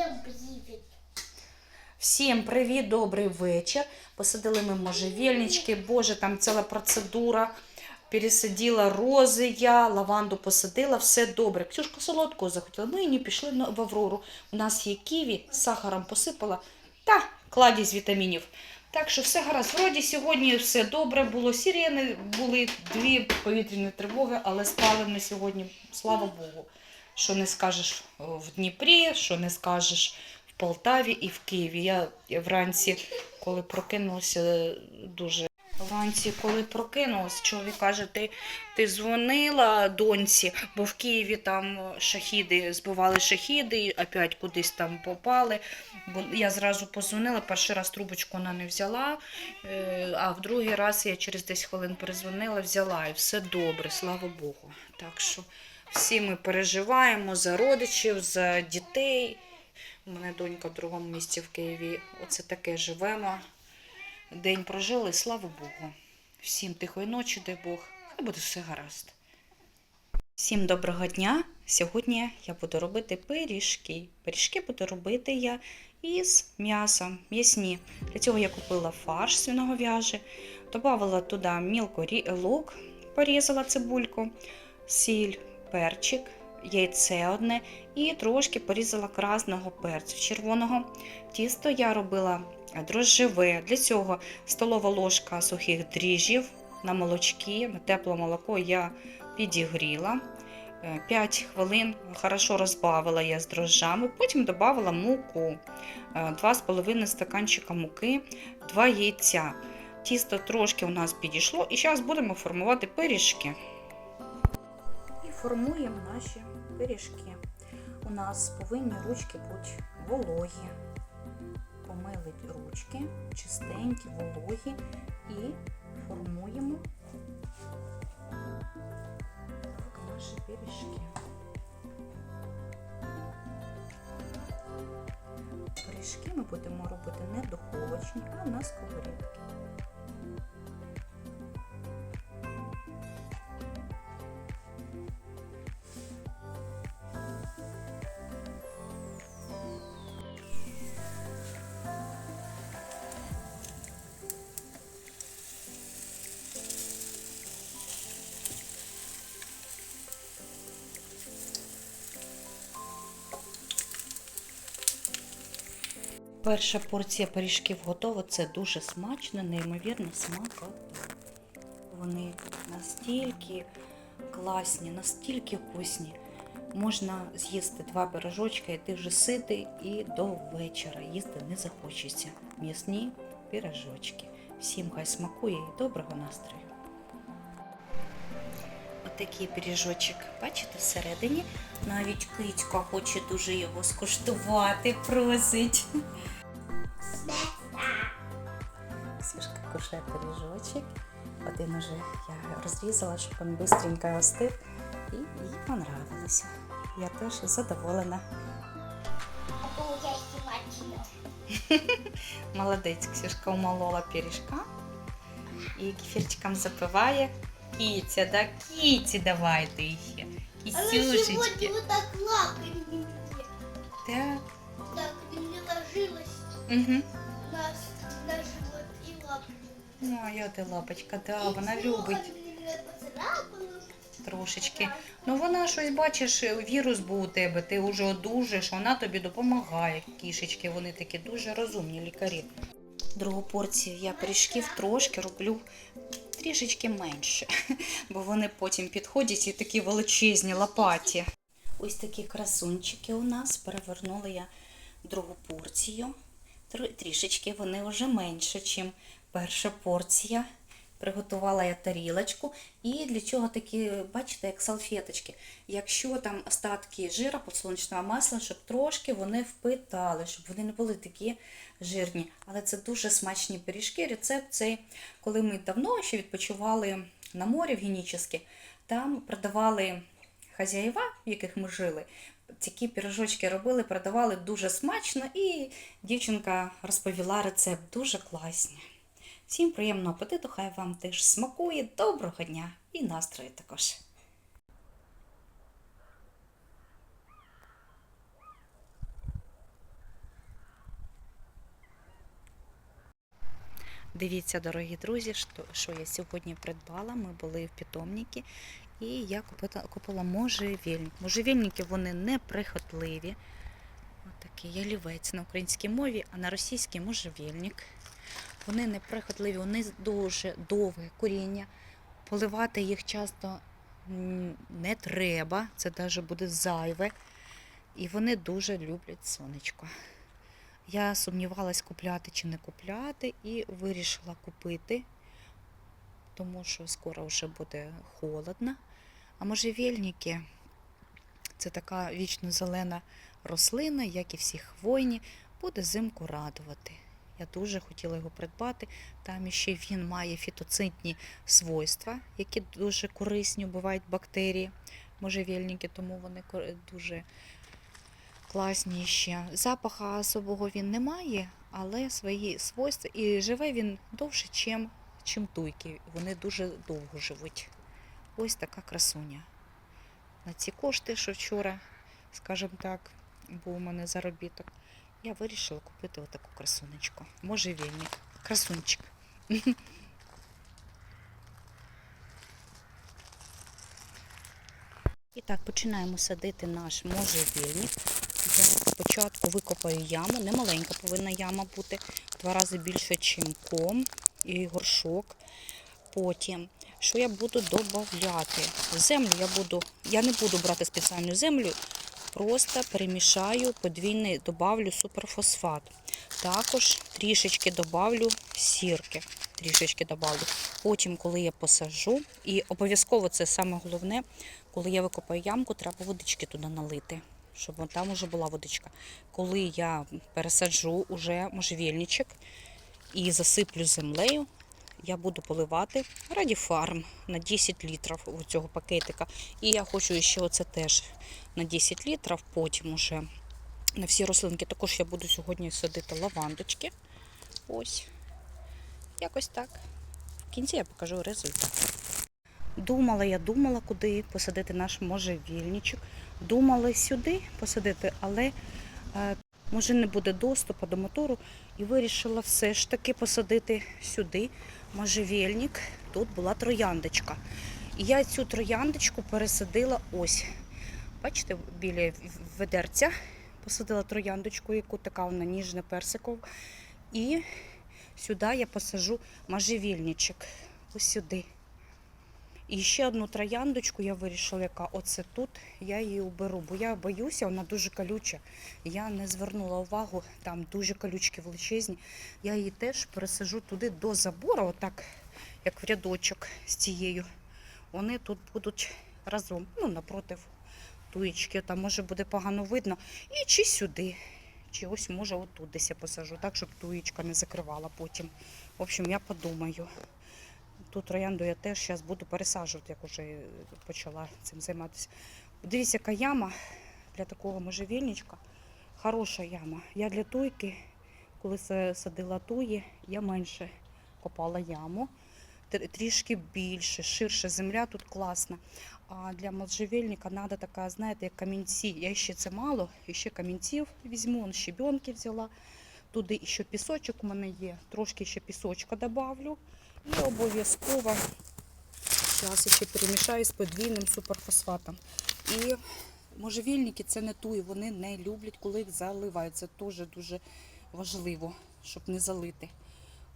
Всем привет. Всім привіт, добрий вечір. Посадили ми можжевельнички, боже, там ціла процедура. Пересадила рози я, лаванду посадила, все добре. Ксюшка солодкого захотіла. Ми не пішли в Аврору. У нас є ківі, сахаром посипала та кладізь вітамінів. Так що все гаразд. Вроді сьогодні все добре було. Сирени були дві повітряні тривоги, але спали ми сьогодні, слава Богу. Що не скажеш в Дніпрі, що не скажеш в Полтаві і в Києві. Я, вранці, коли прокинулася, дуже. Вранці, коли прокинулась, чоловік каже, ти, ти дзвонила доньці, бо в Києві там шахіди збивали шахіди, і опять кудись там попали. Я зразу позвонила, перший раз трубочку вона не взяла, е, а в другий раз я через 10 хвилин перезвонила, взяла і все добре, слава Богу. Так що всі ми переживаємо за родичів, за дітей. У мене донька в другому місті в Києві. Оце таке живемо. День прожили, слава Богу. Всім тихої ночі, дай Бог. Хай буде все гаразд. Всім доброго дня. Сьогодні я буду робити пиріжки. Пиріжки буду робити я із м'ясом, м'ясні. Для цього я купила фарш свиноговяжий, додавала туди мілко лук, порізала цибульку, сіль, перчик, яйце одне і трошки порізала красного перцю червоного. Тісто я робила дрожжеве. Для цього столова ложка сухих дріжджів на молочки, на тепле молоко я підігріла. 5 хвилин хорошо розбавила я з дрожжами, потім додавала муку, 2,5 стаканчика муки, 2 яйця. Тісто трошки у нас підійшло, і зараз будемо формувати пиріжки. Формуємо наші пиріжки. У нас повинні ручки бути вологі. Помили ручки, чистенькі, вологі і формуємо наші пиріжки. Пиріжки ми будемо робити не духовочні, а на сковорідки. Перша порція пиріжків готова. Це дуже смачно, неймовірно смакота. Вони настільки класні, настільки вкусні. Можна з'їсти два пирожочки, і ти вже ситий, і до вечора їсти не захочеться. М'ясні пирожочки. Всім хай смакує і доброго настрою. Отакий пиріжочок, бачите, всередині. Навіть кицька хоче дуже його скуштувати, просить. Сішка кушає пиріжочок. Один уже я розрізала, щоб він швидко остив. І їй понравилося. Я теж задоволена. Молодець, Ксюшка умолола пиріжка і кефірчиком запиває. Кіця, да кіці давайте ще. Она сегодня Кісюшечки. так ложилась на, на живот и лапы. Ой, от і лапочка, да, вона любить трошечки. Ну вона щось, бачиш, вірус був у тебе, ти вже одужаєш, вона тобі допомагає. Кішечки, вони такі дуже розумні лікарі. Другу порцію я пиріжків трошки роблю трішечки менше, бо вони потім підходять і такі величезні лопаті. Ось такі красунчики у нас. Перевернула я другу порцію. Тр- Трішечки вони вже менше, ніж перша порція. Приготувала я тарілочку. І для чого такі, бачите, як салфеточки. Якщо там остатки жира, подсолнечного масла, щоб трошки вони впитали, щоб вони не були такі жирні. Але це дуже смачні пиріжки. Рецепт цей, коли ми давно ще відпочивали на морі в Генічеське, там продавали хазяїва, в яких ми жили такі пірожочки робили, продавали дуже смачно, і дівчинка розповіла рецепт. Дуже класні. Всім приємного апетиту, хай вам теж смакує. Доброго дня і настрою також. Дивіться, дорогі друзі, що я сьогодні придбала. Ми були в питомникі і я купила, купила можжевельник. Можжевельники вони неприхотливі. Отакий ялівець на українській мові, а на російській можжевельник. Вони неприхотливі, вони дуже довге коріння. Поливати їх часто не треба, це навіть буде зайве. І вони дуже люблять сонечко. Я сумнівалась, купляти чи не купляти, і вирішила купити, тому що скоро вже буде холодно. А можжевельники – це така вічно зелена рослина, як і всі хвойні, буде зимку радувати. Я дуже хотіла його придбати. Там ще він має фітоцидні свойства, які дуже корисні, бувають бактерії, можжевельники, тому вони дуже класні ще. Запаха особого він не має, але свої свойства. І живе він довше, чим, чим туйки. Вони дуже довго живуть. Ось така красуня. На ці кошти, що вчора, скажімо так, був у мене заробіток, я вирішила купити отаку красунечку. Можжевельник. Красунчик. І так, починаємо садити наш можжевельник. Я спочатку викопаю яму, не маленька повинна яма бути, два рази більше, ніж ком і горшок. Потім, що я буду додати? Землю я буду, я не буду брати спеціальну землю, просто перемішаю подвійний, добавлю суперфосфат. Також трішечки добавлю сірки. Трішечки добавлю. Потім, коли я посажу, і обов'язково це саме головне, коли я викопаю ямку, треба водички туди налити, щоб там вже була водичка. Коли я пересаджу уже можжевельничок і засиплю землею, я буду поливати радіфарм на 10 літрів у цього пакетика. І я хочу ще оце теж на 10 літрів, потім уже на всі рослинки. Також я буду сьогодні садити лавандочки. Ось. Якось так. В кінці я покажу результат. Думала, я думала, куди посадити наш можжевільничок. Думала сюди посадити, але е, може не буде доступу до мотору. І вирішила все ж таки посадити сюди можжевельник. Тут була трояндочка. І я цю трояндочку пересадила ось. Бачите, біля ведерця посадила трояндочку, яку така вона ніжна персикова. І сюди я посажу можжевельничок. Ось сюди. І ще одну трояндочку я вирішила, яка оце тут, я її уберу, бо я боюся, вона дуже колюча. Я не звернула увагу, там дуже колючки величезні. Я її теж пересажу туди до забору, отак, як в рядочок з цією. Вони тут будуть разом, ну, напротив туєчки, там може буде погано видно. І чи сюди, чи ось може отут десь я посажу, так, щоб туєчка не закривала потім. В общем, я подумаю. Ту троянду я теж зараз буду пересаджувати, як вже почала цим займатися. Дивіться, яка яма для такого можжевельничка. Хороша яма. Я для туйки, коли садила туї, я менше копала яму. Трішки більше, ширше земля тут класна. А для можжевельника треба така, знаєте, як камінці. Я ще це мало, і ще камінців візьму, щебенки взяла. Туди ще пісочок у мене є, трошки ще пісочка добавлю. І обов'язково зараз ще перемішаю з подвійним суперфосфатом. І можжевельники це не туї, вони не люблять, коли їх заливають. Це теж дуже важливо, щоб не залити.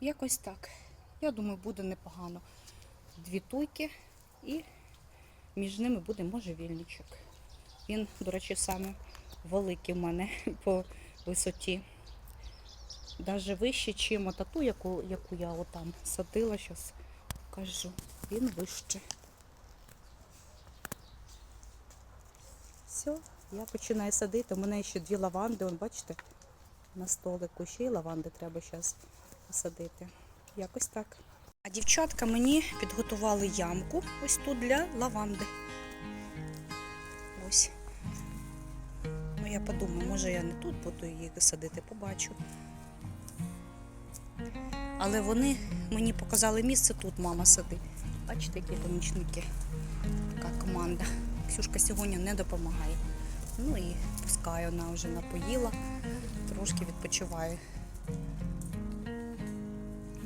Якось так. Я думаю, буде непогано. Дві туйки і між ними буде можжевельничок. Він, до речі, саме великий в мене по висоті. Даже вище, ніж тату, яку, яку я отам садила, зараз покажу. Він вище. Все, я починаю садити. У мене ще дві лаванди, вон, бачите, на столику ще й лаванди треба зараз посадити. Якось так. А дівчатка мені підготували ямку ось тут для лаванди. Ось. Ну, я подумаю, може я не тут буду її садити, побачу. Але вони мені показали місце тут, мама садить. Бачите, які помічники. Така команда. Ксюшка сьогодні не допомагає. Ну і пускай вона вже напоїла, трошки відпочиває.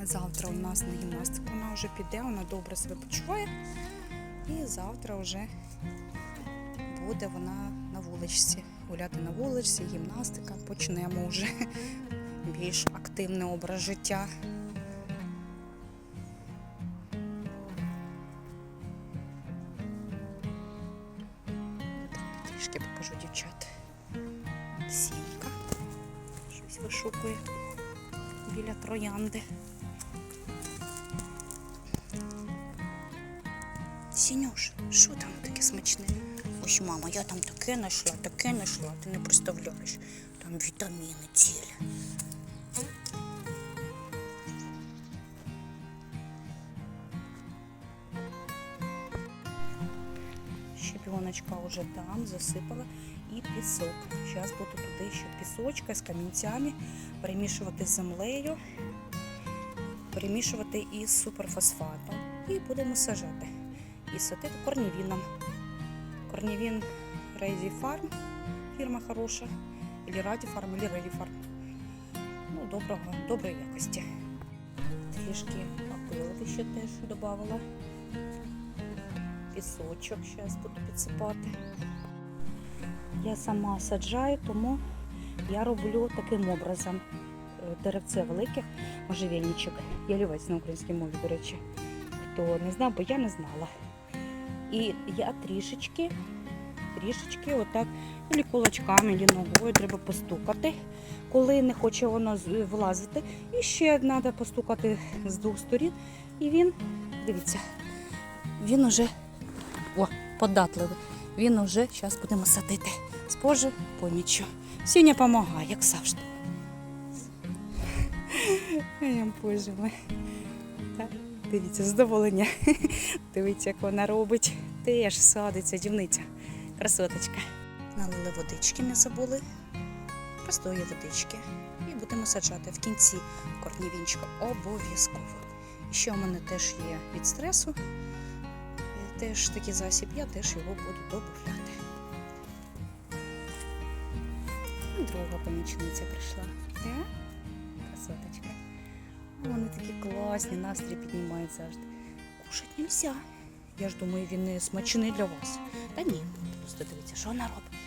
Завтра у нас на гімнастику вона вже піде, вона добре себе почуває. І завтра вже буде вона на вуличці. Гуляти на вуличці, гімнастика. Почнемо вже більш активний образ життя. Щось біля троянди. Сінюш, що там таке смачне? Ось, мама, я там таке знайшла, таке знайшла, ти не представляєш. Там вітаміни цілі. Щебіночка вже там засипала і пісок. Зараз буду туди ще пісочка з камінцями перемішувати з землею, перемішувати із суперфосфатом. І будемо сажати. І садити корнівіном. Корнівін Рейзі Фарм, фірма хороша. Или Раді Фарм, или Рейзі Фарм. Ну, доброго, доброї якості. Трішки опилки ще теж додавала. Пісочок зараз буду підсипати. Я сама саджаю, тому я роблю таким образом. Е, Деревце велике, можжевельничок. Я лівець на українській мові, до речі. Хто не знав, бо я не знала. І я трішечки, трішечки отак, или кулачками, или ногою треба постукати, коли не хоче воно влазити. І ще треба постукати з двох сторін. І він, дивіться, він уже о, податливий. Він уже зараз будемо садити з Божою поміччю. Сіня допомагає, як завжди. Боже. Так, дивіться, задоволення. Дивіться, як вона робить. Теж садиться дівниця. Красоточка. Налили водички, не забули. Простої водички. І будемо саджати в кінці корнівінчика обов'язково. І ще у мене теж є від стресу. Е, Теж такий засіб, я теж його буду додавати. І Друга помічниця прийшла. Так? Красоточка. Вони такі класні, настрій піднімають завжди. Кушать нельзя. Я ж думаю, він не смачний для вас. Та ні, просто дивіться, що вона робить.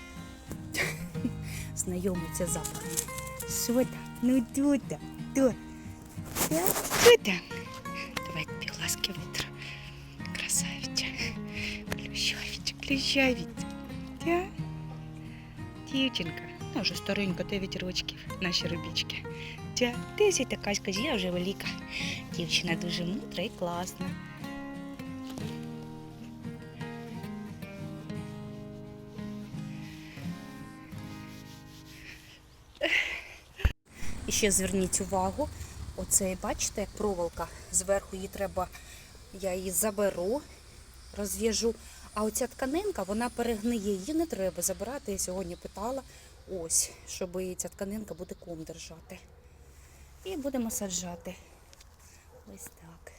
Знайомиться з запахами. Що там? Ну тут там, тут. Так, Що там? Давай тобі ласки витру. Красавиця. Плющавиця, плющавиця. Так? Дівчинка. Ну, вже старенька, 9 рочків, наші робічки. Тя, ти така скажи, я вже велика. Дівчина дуже мудра і класна. І ще зверніть увагу, оце, бачите, як проволока. Зверху її треба, я її заберу, розв'яжу. А оця тканинка, вона перегниє, її не треба забирати. Я сьогодні питала, ось, щоб ця тканинка буде ком держати. І будемо саджати. Ось так.